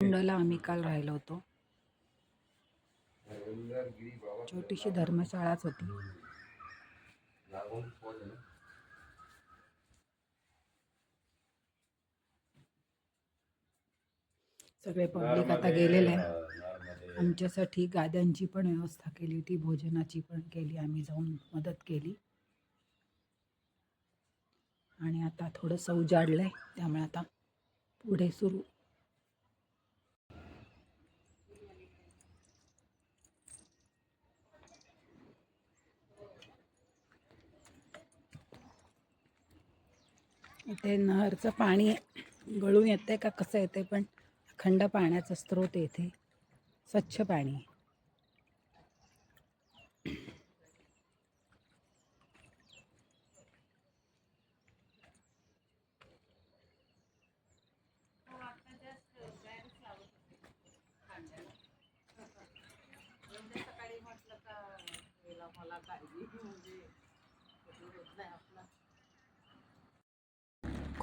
कुंडला आम्ही काल राहिलो होतो. छोटीशी धर्मशाळाच होती. सगळे पब्लिक आता गेलेले आहे आमच्यासाठी गाद्यांची पण व्यवस्था केली होती भोजनाची पण केली आम्ही जाऊन मदत केली. आणि आता थोडंसं उजाडलं आहे त्यामुळे आता पुढे सुरू इथे नहरचं पाणी गळून येते का कसं येते पण अखंड पाण्याचा स्रोत येथे. स्वच्छ पाणी.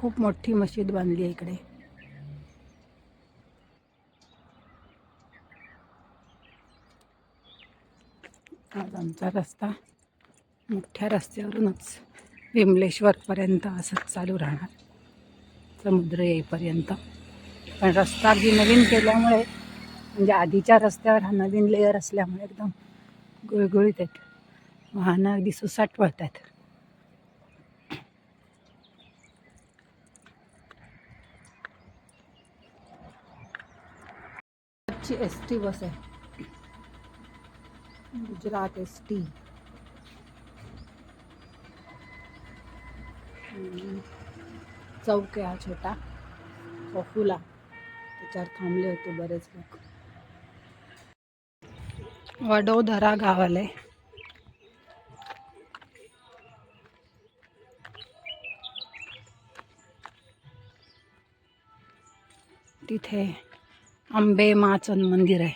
खूप मोठी मशीद बांधली आहे इकडे. आज आमचा रस्ता मोठ्या रस्त्यावरूनच विमलेश्वरपर्यंत असंच चालू राहणार. समुद्र येईपर्यंत. पण रस्ता अगदी नवीन केल्यामुळे म्हणजे आधीच्या रस्त्यावर हा नवीन लेअर असल्यामुळे एकदम गुळगुळीत आहेत. वाहनं अगदी सुसाट वळतात ची एस टी बस आहे. गुजरात एस टी चौक आहे हा छोटा. पफुला त्याच्यावर थांबले होते बरेच लोक. वडोदरा गावाला आहे. तिथे आंबे माचन मंदिर आहे.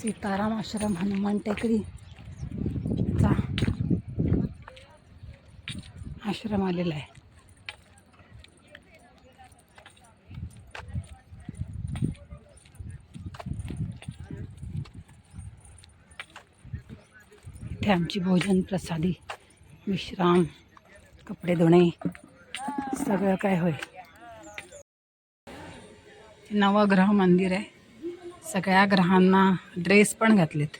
सीताराम आश्रम हनुमान टेकडी चा आश्रम आलेला आहे. इथे आमची भोजन प्रसादी विश्राम कपडे धुणे सगळं काय होय. नवग्रह मंदिर आहे. सगळ्या ग्रहांना ड्रेस पण घातलेत.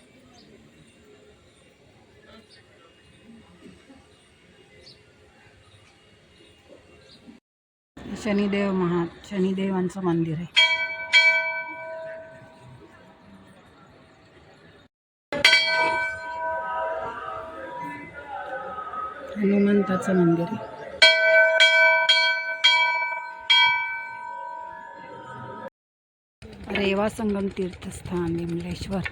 शनिदेव महा शनिदेवांचं मंदिर आहे. हनुमंताचं मंदिर आहे. रेवा संगम तीर्थस्थान विमलेश्वर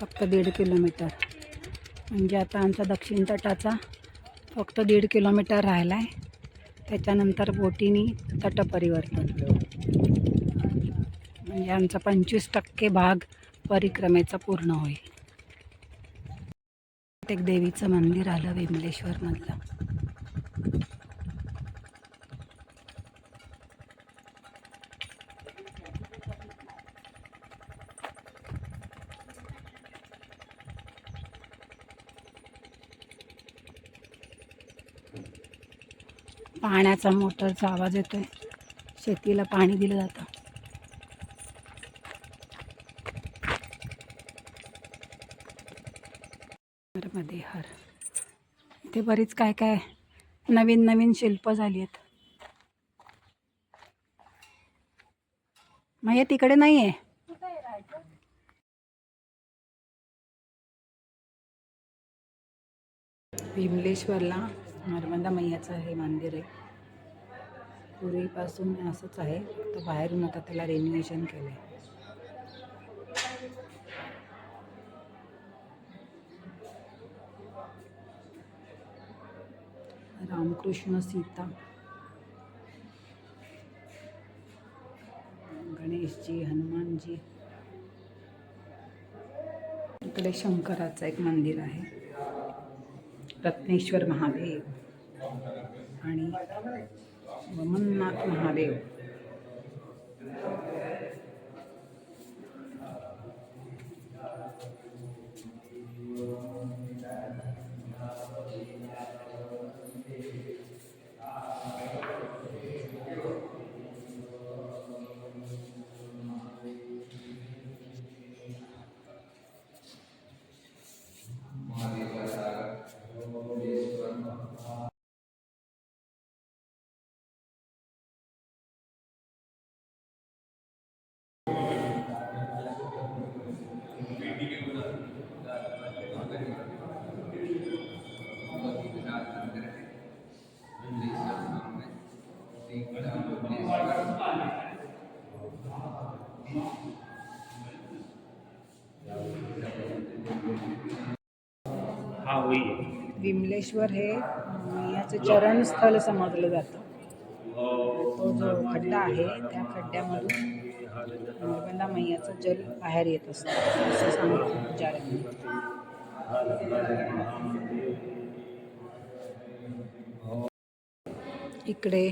फक्त दीड किलोमीटर. म्हणजे आता आमचा दक्षिण तटाचा फक्त दीड किलोमीटर राहिला आहे त्याच्यानंतर बोटीनी तटपरिवर्तन म्हणजे आमचा पंचवीस टक्के भाग परिक्रमेचा पूर्ण होईल. एक देवीचं मंदिर आलं विमलेश्वरमधलं. पाण्याचा मोटरचा आवाज येतोय. शेतीला पाणी दिलं जातं. मध्ये हर. इथे बरीच काय काय नवीन नवीन शिल्प झाली आहेत मग हे तिकडे नाही आहे भीमलेश्वरला नर्मदा मैयाचं हे मंदिर आहे. पूर्वीपासून असंच आहे. फक्त बाहेरून आता त्याला रेन्युएशन केलं आहे रामकृष्ण सीता. गणेशजी हनुमानजी. इकडे शंकराचं एक मंदिर आहे. रत्नेश्वर महादेव आणि वमननाथ महादेव. विमलेश्वर हे याचं चरणस्थळ समजलं जातं. तो जो खड्डा आहे त्या खड्ड्यामधून नर्मदा मैयाचं जल बाहेर येत असतं असं सांगितलं पुजाऱ्यांनी. इकडे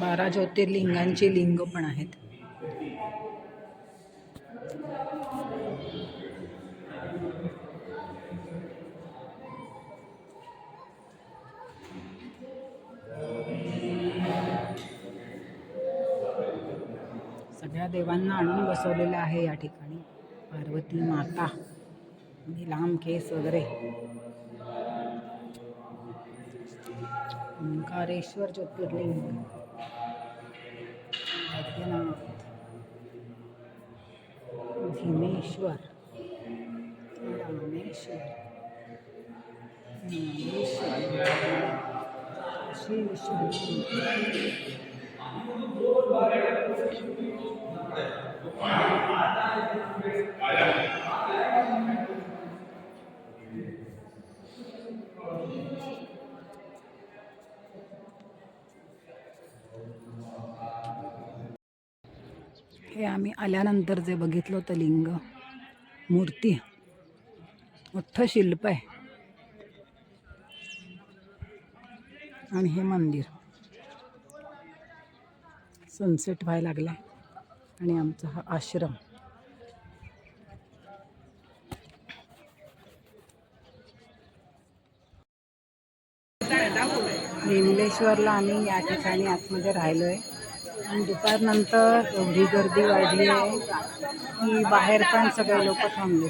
बारा ज्योतिर्लिंगांची लिंग पण आहेत. सगळ्या देवांना आणून बसवलेलं आहे या ठिकाणी. पार्वती माता लांब केस वगैरे. ओंकारेश्वर ज्योतिर्लिंग. वैद्यनाथ. भीमेश्वर. रामेश्वर. श्री श्री आम्ही आल्यानंतर जे बघितलं होतं लिंग मूर्ती मोठं शिल्प आहे. आणि हे मंदिर. सनसेट व्हायला लागला आणि आमचा हा आश्रम. विमलेश्वरला आम्ही या ठिकाणी आतमध्ये राहिलो आहे आणि दुपारनंतर एवढी गर्दी वाढली आहे की बाहेर पण सगळे लोक थांबले.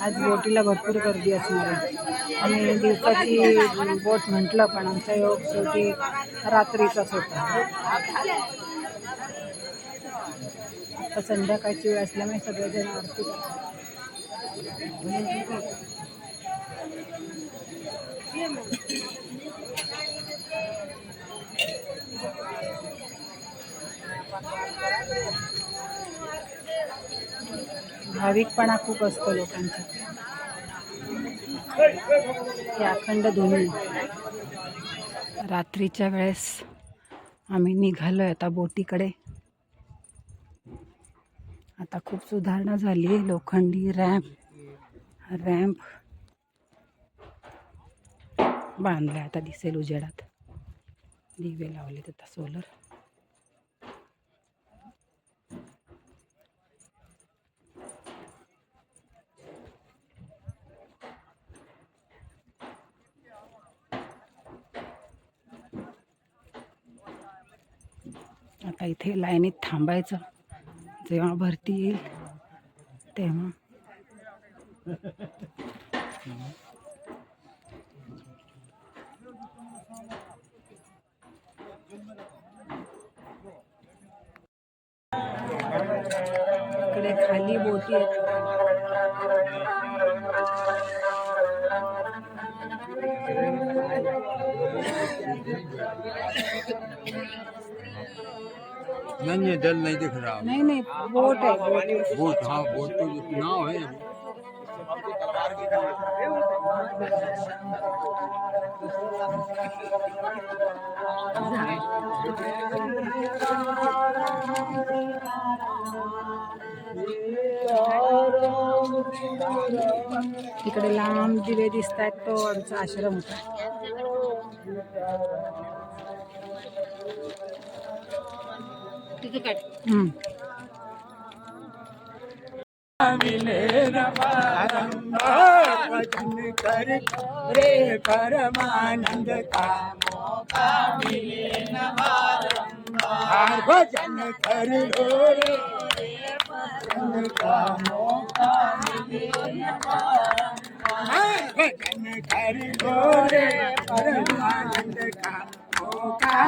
आज बोटीला भरपूर गर्दी असणार आहे. आणि दिवसाची बोट म्हटलं पण आमचा योग शेवटी रात्रीचाच होता. आता संध्याकाळची वेळ असल्यामुळे सगळेजण आरती करतात. भाविकपणा खूप असतो लोकांचा. अखंड धुनी रात्रीच्या वेळेस आम्ही निघालो आहे आता बोटीकडे. आता खूप सुधारणा झाली आहे लोखंडी रॅम्प रॅम्प बांधला आता दिसेल उजेडात. दिवे लावले आता सोलर. आता इथे लाईनीत थांबायचं. जेव्हा भरती येईल तेव्हा. इकडे खाली बोटी आहेत. नहीं ये जल नहीं दिख रहा। नाही नाही बोट आहे बोट हाँ। बोट तो नाव है। इकडे लांब दिवे दिसत आहेत तो आमचा आश्रम होता हम्म. भजन कर रे परमानंद का हार भजन कर लो रे भजन का हार भजन कर लो रे परमानंद का मौका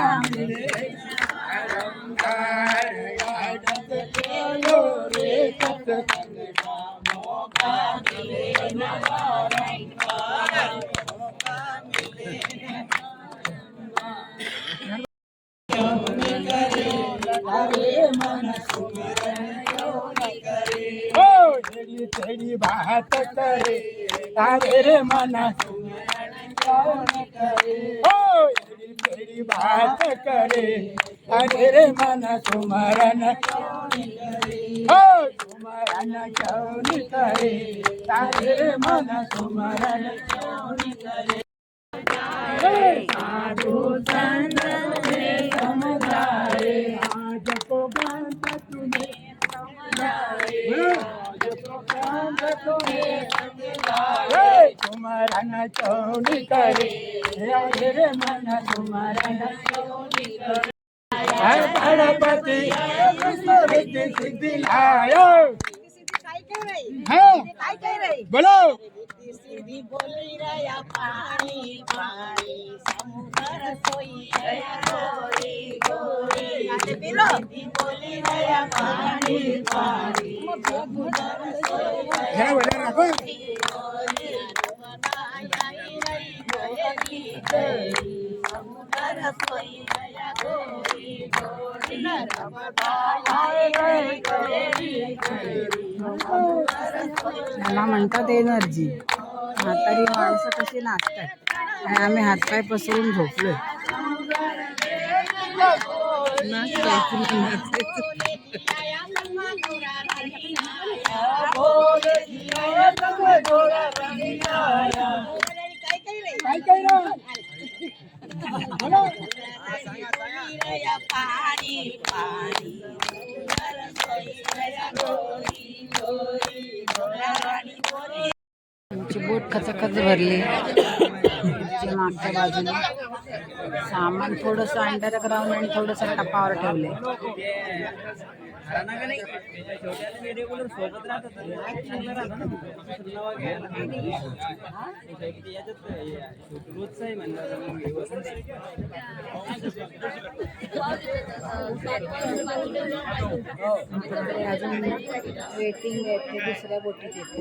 तेरी तेरी बात करे तारे रे मन हो तेरी तेरी बात करे. तारे रे मन सुमरन हो सुमरन कौन करे तारे रे मन सुमरन हे साधु संत ने समझाए आज को बंद तूने समझाए आज को बंद तूने समझाए सुमरन चौनी करे रे मन सुमरन चौनी करे हर गणपति रिद्धि सिद्धि लायो है बोलो सीधी बोली रया पाणी पाणी समुद्र सोई रया गोरी गोरी आणि पिलो सीधी बोली रया पाणी मला म्हणतात एनर्जी. म्हातारी माणसं कशी नाचतात. आणि आम्ही हातपाय पसरून झोपलो आमची बोट खचखच भरली. मागच्या बाजूने. सामान थोडंसं अंडरग्राऊंड आणि थोडंसं टपावर ठेवले अजून वेटिंग आहे ते दुसऱ्या बोटीत येते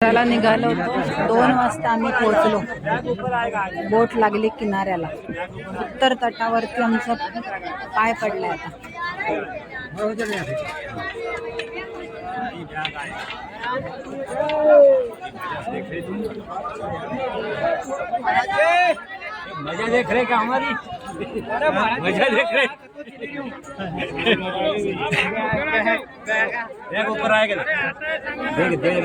त्याला निघालो होतो. दोन वाजता आम्ही पोहोचलो. बोट लागली किनाऱ्याला. उत्तर तटावरती आमचा पाय पडलाय आता. मजा देख रहे क्या हमारी? मजा देख रहे देख ऊपर आएगा देख देख.